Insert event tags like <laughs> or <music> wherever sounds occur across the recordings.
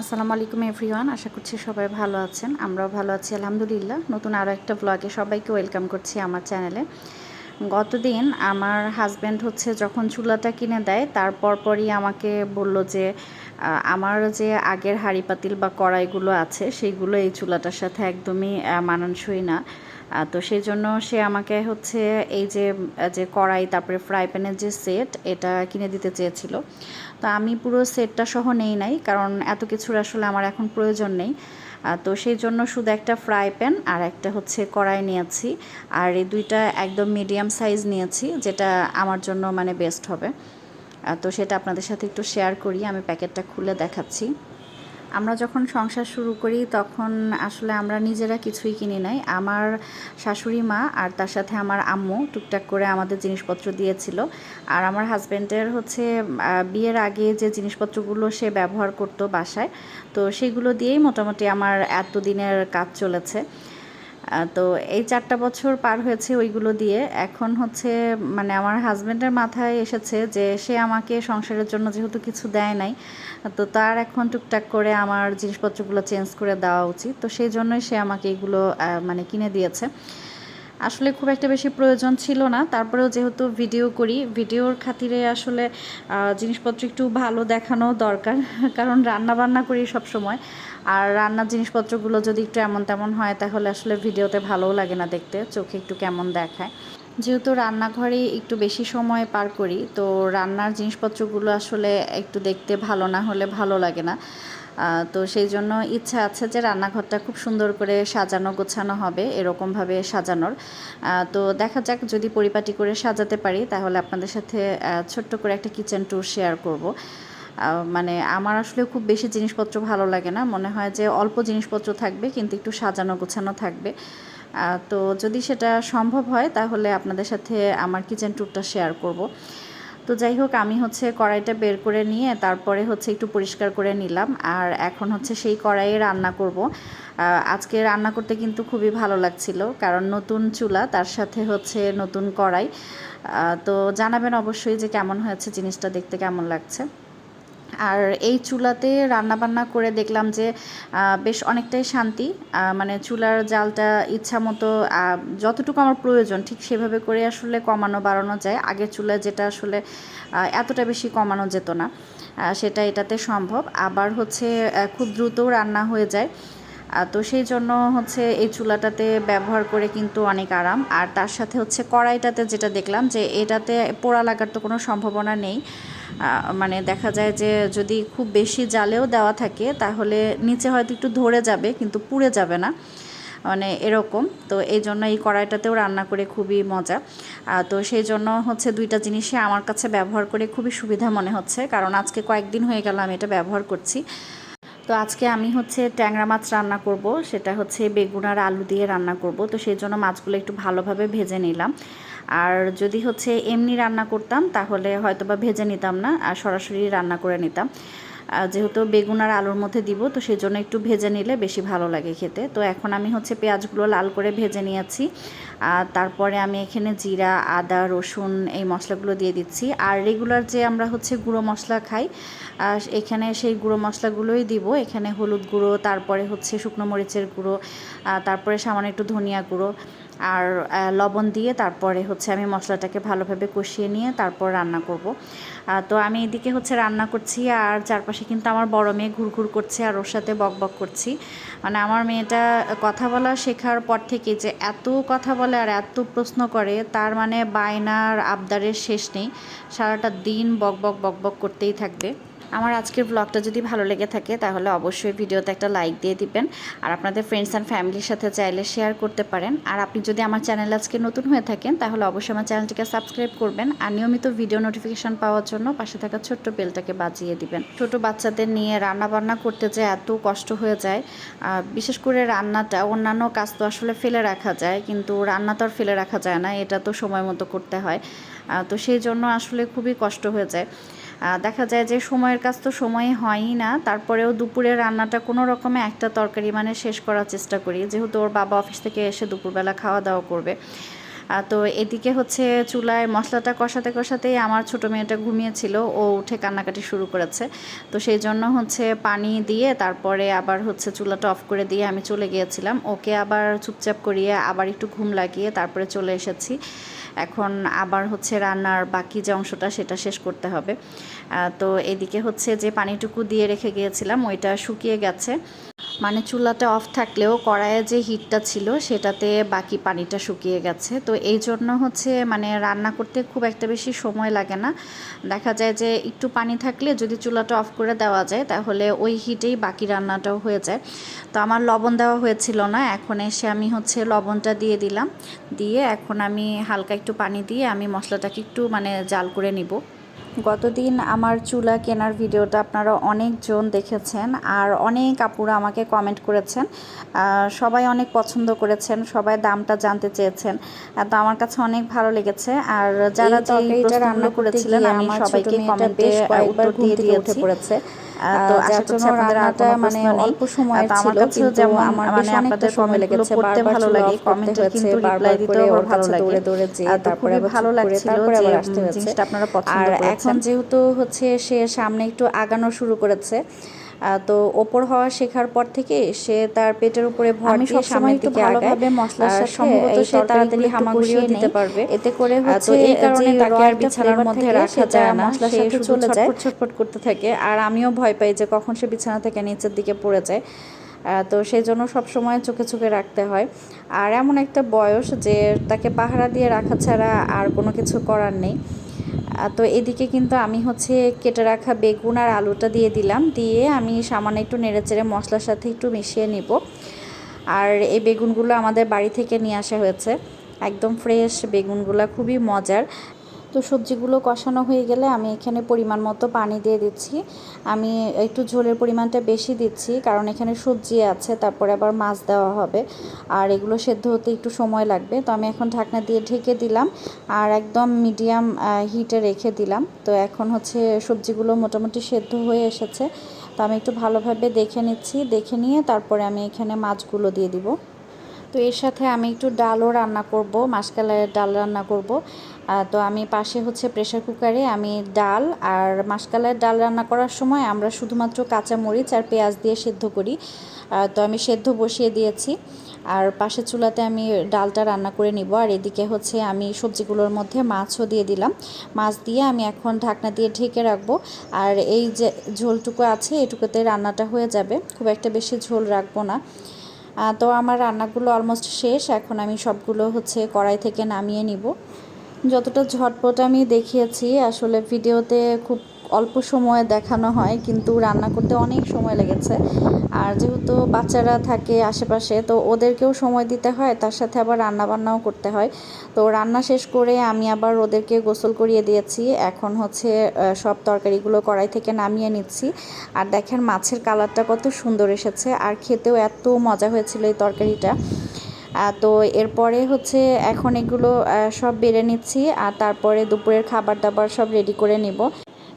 আসসালামু আলাইকুম এভরিওয়ান, আশা করছি সবাই ভালো আছেন। আমরাও ভালো আছি, আলহামদুলিল্লাহ। নতুন আরও একটা ব্লগে সবাইকে ওয়েলকাম করছি আমার চ্যানেলে গতদিন আমার হাজব্যান্ড হচ্ছে যখন চুলাটা কিনে দেয় তারপর পরই আমাকে বলল যে আমার যে আগের হাঁড়ি পাতিল বা কড়াইগুলো আছে সেইগুলো এই চুলাটার সাথে একদমই মানানসই না। তো সেই জন্য সে আমাকে হচ্ছে এই যে যে কড়াই, তারপরে ফ্রাই প্যানের যে সেট এটা কিনে দিতে চেয়েছিল। তো আমি পুরো সেটটা সহ নেই নাই, কারণ এত কিছুর আসলে আমার এখন প্রয়োজন নেই। তো সেই জন্য শুধু একটা ফ্রাই প্যান আর একটা হচ্ছে কড়াই নিয়েছি। আর এই দুইটা একদম মিডিয়াম সাইজ নিয়েছি, যেটা আমার জন্য মানে বেস্ট হবে। তো সেটা আপনাদের সাথে একটু শেয়ার করি, আমি প্যাকেটটা খুলে দেখাচ্ছি। আমরা যখন সংসার শুরু করি, তখন আসলে আমরা নিজেরা কিছুই কিনি নাই। আমার শাশুড়ি মা আর তার সাথে আমার আম্মু টুকটাক করে আমাদের জিনিসপত্র দিয়েছিল। আর আমার হাজব্যান্ডের হচ্ছে বিয়ের আগে যে জিনিসপত্রগুলো সে ব্যবহার করতো বাসায়, তো সেগুলো দিয়েই মোটামুটি আমার এতদিনের কাজ চলেছে। তো এই চারটা বছর পার হয়েছে ওইগুলো দিয়ে। এখন হচ্ছে মানে আমার হাজব্যান্ডের মাথায় এসেছে যে সে আমাকে সংসারের জন্য যেহেতু কিছু দেয় নাই, তো তার এখন টুকটাক করে আমার জিনিসপত্রগুলো চেঞ্জ করে দেওয়া উচিত। তো সেই জন্যই সে আমাকে এগুলো মানে কিনে দিয়েছে। আসলে খুব একটা বেশি প্রয়োজন ছিল না। তারপরেও যেহেতু ভিডিও করি ভিডিওর খাতিরে আসলে জিনিসপত্র একটু ভালো দেখানো দরকার, <laughs> কারণ রান্না বান্না করি সব সময় আর রান্নার জিনিসপত্রগুলো যদি একটু এমন তেমন হয়, তাহলে আসলে ভিডিওতে ভালোও লাগে না দেখতে, চোখে একটু কেমন দেখায়। যেহেতু রান্নাঘরে একটু বেশি সময় পার করি, তো রান্নার জিনিসপত্রগুলো আসলে একটু দেখতে ভালো না হলে ভালো লাগে না। তো সেই জন্য ইচ্ছা আছে যে রান্নাঘরটা খুব সুন্দর করে সাজানো গোছানো হবে, এরকমভাবে সাজানোর। তো দেখা যাক যদি পরিপাটি করে সাজাতে পারি, তাহলে আপনাদের সাথে ছোট্ট করে একটা কিচেন ট্যুর শেয়ার করব। মানে আমার আসলে খুব বেশি জিনিসপত্র ভালো লাগে না। মনে হয় যে অল্প জিনিসপত্র থাকবে, কিন্তু একটু সাজানো গোছানো থাকবে। তো যদি সেটা সম্ভব হয়, তাহলে আপনাদের সাথে আমার কিচেন ট্যুরটা শেয়ার করব। তো যাই হোক, আমি হচ্ছে কড়াইটা বের করে নিয়ে, তারপরে হচ্ছে একটু পরিষ্কার করে নিলাম। আর এখন হচ্ছে সেই কড়াইয়ে রান্না করব। আজকে রান্না করতে কিন্তু খুবই ভালো লাগছিল, কারণ নতুন চুলা, তার সাথে হচ্ছে নতুন কড়াই। তো জানাবেন অবশ্যই যে কেমন হয়েছে জিনিসটা, দেখতে কেমন লাগছে। আর এই চুলাতে রান্না বান্না করে দেখলাম যে বেশ অনেকটাই শান্তি। মানে চুলার জালটা ইচ্ছা মতো যতটুকু আমার প্রয়োজন, ঠিক সেভাবে করে আসলে কমানো, বাড়ানো যায়। আগের চুলায় যেটা আসলে এতটা বেশি কমানো যেত না সেটা এটাতে সম্ভব। আবার হচ্ছে খুব দ্রুতও রান্না হয়ে যায়। তো সেই জন্য হচ্ছে এই চুলাটাতে ব্যবহার করে কিন্তু অনেক আরাম। আর তার সাথে হচ্ছে কড়াইটাতে যেটা দেখলাম যে, এটাতে পোড়া লাগার তো কোনো সম্ভাবনা নেই। মানে দেখা যায় যে যদি খুব বেশি জালেও দেওয়া থাকে, তাহলে নিচে হয়তো একটু ধরে যাবে, কিন্তু পুড়ে যাবে না। মানে এরকম। তো এই জন্য এই কড়াইটাতেও রান্না করে খুবই মজা। তো সেই জন্য হচ্ছে দুইটা জিনিসই আমার কাছে ব্যবহার করে খুবই সুবিধা মনে হচ্ছে, কারণ আজকে কয়েকদিন হয়ে গেল আমি এটা ব্যবহার করছি। তো আজকে আমি হচ্ছে ট্যাংরা মাছ রান্না করব, সেটা হচ্ছে বেগুন আর আলু দিয়ে রান্না করব। তো সেই জন্য মাছগুলো একটু ভালোভাবে ভেজে নিলাম। আর যদি হচ্ছে এমনি রান্না করতাম, তাহলে হয়তো বা ভেজে নিতাম না, আর সরাসরি রান্না করে নিতাম। যেহেতু বেগুন আর আলুর মধ্যে দিব, তো সেই জন্য একটু ভেজে নিলে বেশি ভালো লাগে খেতে। তো এখন আমি হচ্ছে পেঁয়াজগুলো লাল করে ভেজে নিয়েছি। আর তারপরে আমি এখানে জিরা, আদা, রসুন এই মশলাগুলো দিয়ে দিচ্ছি। আর রেগুলার যে আমরা হচ্ছে গুঁড়ো মশলা খাই এখানে সেই গুঁড়ো মশলাগুলোই দিব। এখানে হলুদ গুঁড়ো, তারপরে হচ্ছে শুকনো মরিচের গুঁড়ো তারপরে সামান্য একটু ধনিয়া গুঁড়ো। আর লবণ দিয়ে তারপরে হচ্ছে আমি মশলাটাকে ভালোভাবে কষিয়ে নিয়ে তারপর রান্না করব। তো আমি এদিকে হচ্ছে রান্না করছি আর চারপাশে কিন্তু আমার বড় মেয়ে ঘুরঘুর করছে আর ওর সাথে বক বক করছি। মানে আমার মেয়েটা কথা বলা শেখার পর থেকে যে এত কথা বলে আর এত প্রশ্ন করে, তার মানে বায়নার আবদারের শেষ নেই। সারাটা দিন বক বক বক বক করতেই থাকবে। আমার আজকের ব্লগটা যদি ভালো লেগে থাকে, তাহলে অবশ্যই ভিডিওতে একটা লাইক দিয়ে দিবেন। আর আপনাদের ফ্রেন্ডস অ্যান্ড ফ্যামিলির সাথে চাইলে শেয়ার করতে পারেন। আর আপনি যদি আমার চ্যানেল আজকে নতুন হয়ে থাকেন, তাহলে অবশ্যই আমার চ্যানেলটিকে সাবস্ক্রাইব করবেন। আর নিয়মিত ভিডিও নোটিফিকেশন পাওয়ার জন্য পাশে থাকা ছোট্ট বেলটাকে বাজিয়ে দিবেন। ছোট বাচ্চাদের নিয়ে রান্না বান্না করতে যে এত কষ্ট হয়ে যায় বিশেষ করে রান্নাটা, অন্যান্য কাজ তো আসলে ফেলে রাখা যায়, কিন্তু রান্না তো আর ফেলে রাখা যায় না, এটা তো সময় মতো করতে হয়। তো সেই জন্য আসলে খুবই কষ্ট হয়ে যায়। দেখা যায় যে সময়ের কাজ তো সময়ে হয়ই না। তারপরেও দুপুরে রান্নাটা কোনো রকমে একটা তরকারি মানে শেষ করার চেষ্টা করি। যেহেতু ওর বাবা অফিস থেকে এসে দুপুরবেলা খাওয়া দাওয়া করবে। তো এদিকে হচ্ছে চুলায় মশলাটা কষাতে কষাতেই আমার ছোটো মেয়েটা ঘুমিয়েছিল। ও উঠে কান্নাকাটি শুরু করেছে। তো সেই জন্য হচ্ছে পানি দিয়ে তারপরে আবার হচ্ছে চুলাটা অফ করে দিয়ে আমি চলে গিয়েছিলাম। ওকে আবার চুপচাপ করিয়ে আবার একটু ঘুম লাগিয়ে তারপরে চলে এসেছি। এখন আবার হচ্ছে রান্নার বাকি যে অংশটা সেটা শেষ করতে হবে। তো এদিকে হচ্ছে যে পানিটুকু দিয়ে রেখে গিয়েছিলাম, ওইটা শুকিয়ে গেছে। মানে চুলাটা অফ থাকলেও কড়াইয়ে যে হিটটা ছিল, সেটাতে বাকি পানিটা শুকিয়ে গেছে। তো এই জন্য হচ্ছে মানে রান্না করতে খুব একটা বেশি সময় লাগে না। দেখা যায় যে একটু পানি থাকলে যদি চুলাটা অফ করে দেওয়া যায়, তাহলে ওই হিটেই বাকি রান্নাটাও হয়ে যায়। তো আমার লবণ দেওয়া হয়েছিল না, এখন এসে আমি হচ্ছে লবণটা দিয়ে দিলাম। দিয়ে এখন আমি হালকা একটু পানি দিয়ে আমি মশলাটাকে একটু মানে জাল করে নিব। গতদিন আমার চুলা কেনার ভিডিওটা আপনারা অনেকজন দেখেছেন আর অনেক আপুরা আমাকে কমেন্ট করেছেন। সবাই অনেক পছন্দ করেছেন সবাই দামটা জানতে চেয়েছেন। তো আমার কাছে অনেক ভালো লেগেছে। আর যারা যে রান্না করেছিলেন আমি সবাইকে কমেন্টে উত্তর দিয়ে উঠে দিয়েছি। পড়েছে। তো আশা করছি আপনাদের আর কোনো মানে প্রশ্ন নেই। তো আমার কাছে যেমন আমার মানে আপনাদের সময় কমেন্টগুলো লেগেছে। পড়তে ভালো লাগে কমেন্টে কিন্তু রিপ্লাই দিতেও আমার ভালো লাগে তো তারপরে খুবই ভালো লাগছিল যে আসতে উম, জিনিসটা আপনারা পছন্দ আর করেছেন এখন যেহেতু হচ্ছে সে সামনে একটু আগানো শুরু করেছে তো ওপর হওয়া শেখার পর থেকে সে তার পেটের উপরে ভর দিয়ে সামনের দিকে আগায়। মশলার সাথে সম্ভবত সে তাড়াতাড়ি হামাগুড়িও দিতে পারবে। এতে করে হচ্ছে এই কারণে তাকে আর বিছানার মধ্যে রাখা যায় না মশলার সে সাথে চলে যায়। ছটফট করতে থাকে। আর আমিও ভয় পাই যে কখন সে বিছানা থেকে নিচের দিকে পড়ে যায়। আহ, তো সেই জন্য সবসময় চোখে চোখে রাখতে হয়। আর এমন একটা বয়স যে তাকে পাহারা দিয়ে রাখা ছাড়া আর কোনো কিছু করার নেই। তো এদিকে কিন্তু আমি হচ্ছে কেটে রাখা বেগুন আর আলুটা দিয়ে দিলাম। দিয়ে আমি সামান্য একটু নেড়েচেড়ে মশলার সাথে একটু মিশিয়ে নিব। আর এই বেগুনগুলো আমাদের বাড়ি থেকে নিয়ে আসা হয়েছে। একদম ফ্রেশ বেগুনগুলো, খুবই মজার। তো সবজিগুলো কষানো হয়ে গেলে আমি এখানে পরিমাণ মতো পানি দিয়ে দিচ্ছি। আমি একটু ঝোলের পরিমাণটা বেশি দিচ্ছি, কারণ এখানে সবজি আছে, তারপরে আবার মাছ দেওয়া হবে। আর এগুলো সেদ্ধ হতে একটু সময় লাগবে। তো আমি এখন ঢাকনা দিয়ে ঢেকে দিলাম আর একদম মিডিয়াম হিটে রেখে দিলাম। তো এখন হচ্ছে সবজিগুলো মোটামুটি সেদ্ধ হয়ে এসেছে। তো আমি একটু ভালোভাবে দেখে নিচ্ছি, দেখে নিয়ে তারপরে আমি এখানে মাছগুলো দিয়ে দিব। তো এর সাথে আমি একটু ডালও রান্না করব, মাসকালাইয়ের ডাল রান্না করব। তো আমি পাশে হচ্ছে প্রেশার কুকারে আমি ডাল আর মাসকালাইয়ের ডাল রান্না করার সময় আমরা শুধুমাত্র কাঁচা মরিচ আর পেঁয়াজ দিয়ে সেদ্ধ করি। তো আমি সেদ্ধ বসিয়ে দিয়েছি আর পাশের চুলাতে আমি ডালটা রান্না করে নিব। আর এদিকে হচ্ছে আমি সবজিগুলোর মধ্যে মাছও দিয়ে দিলাম। মাছ দিয়ে আমি এখন ঢাকনা দিয়ে ঢেকে রাখব। আর এই যে ঝোলটুকু আছে, এটুকুতে রান্নাটা হয়ে যাবে। খুব একটা বেশি ঝোল রাখব না। তো আমার রান্নাগুলো অলমোস্ট শেষ। এখন আমি সবগুলো হচ্ছে কড়াই থেকে নামিয়ে নিব। যতটা ঝটপট আমি দেখিয়েছি, আসলে ভিডিওতে খুব অল্প সময়ে দেখানো হয়, কিন্তু রান্না করতে অনেক সময় লেগেছে। আর যেহেতু বাচ্চারা থাকে আশেপাশে, তো ওদেরকেও সময় দিতে হয়, তার সাথে আবার রান্না বান্নাও করতে হয়। তো রান্না শেষ করে আমি আবার ওদেরকে গোসল করিয়ে দিয়েছি। এখন হচ্ছে সব তরকারিগুলো কড়াই থেকে নামিয়ে নিচ্ছি। আর দেখেন মাছের কালারটা কত সুন্দর এসেছে, আর খেতেও এত মজা হয়েছিল এই তরকারিটা। তো এরপরে হচ্ছে এখন এগুলো সব বেড়ে নিচ্ছি আর তারপরে দুপুরের খাবার দাবার সব রেডি করে নিব।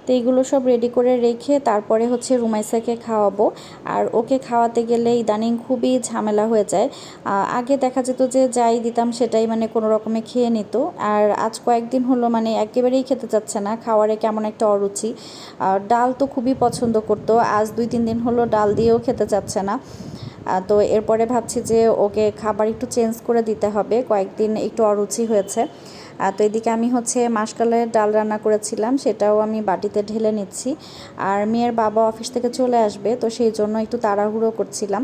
তো এইগুলো সব রেডি করে রেখে তারপরে হচ্ছে রুমাইসাকে খাওয়াবো। আর ওকে খাওয়াতে গেলে ইদানিং খুবই ঝামেলা হয়ে যায়। আগে দেখা যেত যে যাই দিতাম সেটাই মানে কোনো রকমে খেয়ে নিত। আর আজ কয়েকদিন হলো মানে একেবারেই খেতে চাচ্ছে না, খাওয়ারে কেমন একটা অরুচি। ডাল তো খুবই পছন্দ করতো, আজ দুই তিন দিন হলো ডাল দিয়েও খেতে চাচ্ছে না। তো এরপরে ভাবছি যে ওকে খাবার একটু চেঞ্জ করে দিতে হবে। কয়েকদিন একটু অরুচি হয়েছে। তো এদিকে আমি হচ্ছে মাসকালের ডাল রান্না করেছিলাম, সেটাও আমি বাটিতে ঢেলে নিচ্ছি। আর মেয়ের বাবা অফিস থেকে চলে আসবে, তো সেই জন্য একটু তাড়াহুড়ো করছিলাম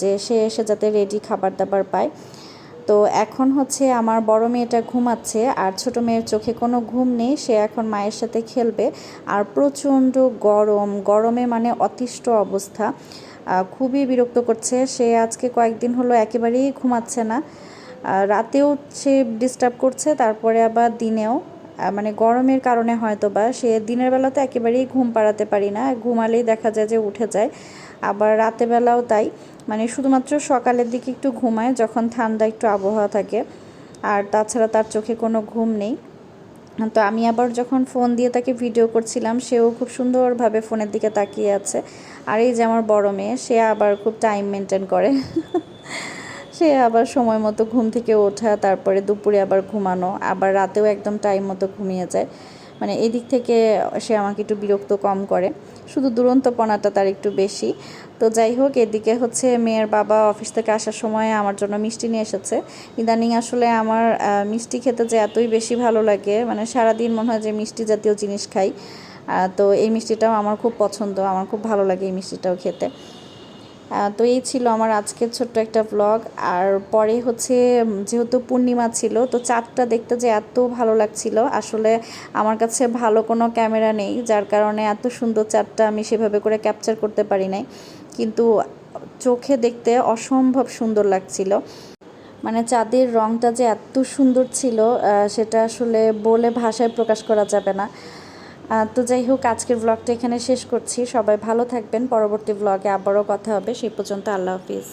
যে সে এসে যাতে রেডি খাবার দাবার পায়। তো এখন হচ্ছে আমার বড় মেয়েটা ঘুমাচ্ছে, আর ছোট মেয়ের চোখে কোনো ঘুম নেই, সে এখন মায়ের সাথে খেলবে। আর প্রচণ্ড গরম, গরমে মানে অতিষ্ঠ অবস্থা। খুবই বিরক্ত করছে। সে আজকে কয়েকদিন হলো একেবারেই ঘুমাচ্ছে না। রাতেও সে ডিস্টার্ব করছে, তারপরে আবার দিনেও। মানে গরমের কারণে হয়তো বা সে দিনের বেলা তো একেবারেই ঘুম পাড়াতে পারি না। ঘুমালেই দেখা যায় যে উঠে যায়, আবার রাতের বেলাও তাই। মানে শুধুমাত্র সকালের দিকে একটু ঘুমায়, যখন ঠান্ডা একটু আবহাওয়া থাকে। আর তাছাড়া তার চোখে কোনো ঘুম নেই। তো আমি আবার যখন ফোন দিয়ে তাকে ভিডিও করছিলাম, সেও খুব সুন্দরভাবে ফোনের দিকে তাকিয়ে আছে। আর এই যে আমার বড় মেয়ে, সে আবার খুব টাইম মেনটেন করে। <laughs> সে আবার সময় মতো ঘুম থেকে ওঠা, তারপরে দুপুরে আবার ঘুমানো, আবার রাতেও একদম টাইম মতো ঘুমিয়ে যায়। মানে এদিক থেকে সে আমাকে একটু বিরক্ত কম করে। শুধু দুরন্তপনাটা তার একটু বেশি। তো যাই হোক, এদিকে হচ্ছে মেয়ের বাবা অফিস থেকে আসার সময় আমার জন্য মিষ্টি নিয়ে এসেছে। ইদানিং আসলে আমার মিষ্টি খেতে যে এতই বেশি ভালো লাগে মানে সারাদিন মনে হয় যে মিষ্টি জাতীয় জিনিস খাই। তো এই মিষ্টিটাও আমার খুব পছন্দ, আমার খুব ভালো লাগে এই মিষ্টিটাও খেতে। তো এই ছিল আমার আজকের ছোট্ট একটা ব্লগ আর পরে হচ্ছে যেহেতু পূর্ণিমা ছিল, তো চাঁদটা দেখতে যে এত ভালো লাগছিল। আসলে আমার কাছে ভালো কোনো ক্যামেরা নেই, যার কারণে এত সুন্দর চাঁদটা আমি সেভাবে করে ক্যাপচার করতে পারি নাই। কিন্তু চোখে দেখতে অসম্ভব সুন্দর লাগছিল। মানে চাঁদের রংটা যে এত সুন্দর ছিল সেটা আসলে বলে ভাষায় প্রকাশ করা যাবে না। তো যাই হোক, আজকের ব্লগটা এখানে শেষ করছি। সবাই ভালো থাকবেন। পরবর্তী ব্লগে আবারও কথা হবে। সেই পর্যন্ত আল্লাহ হাফিজ।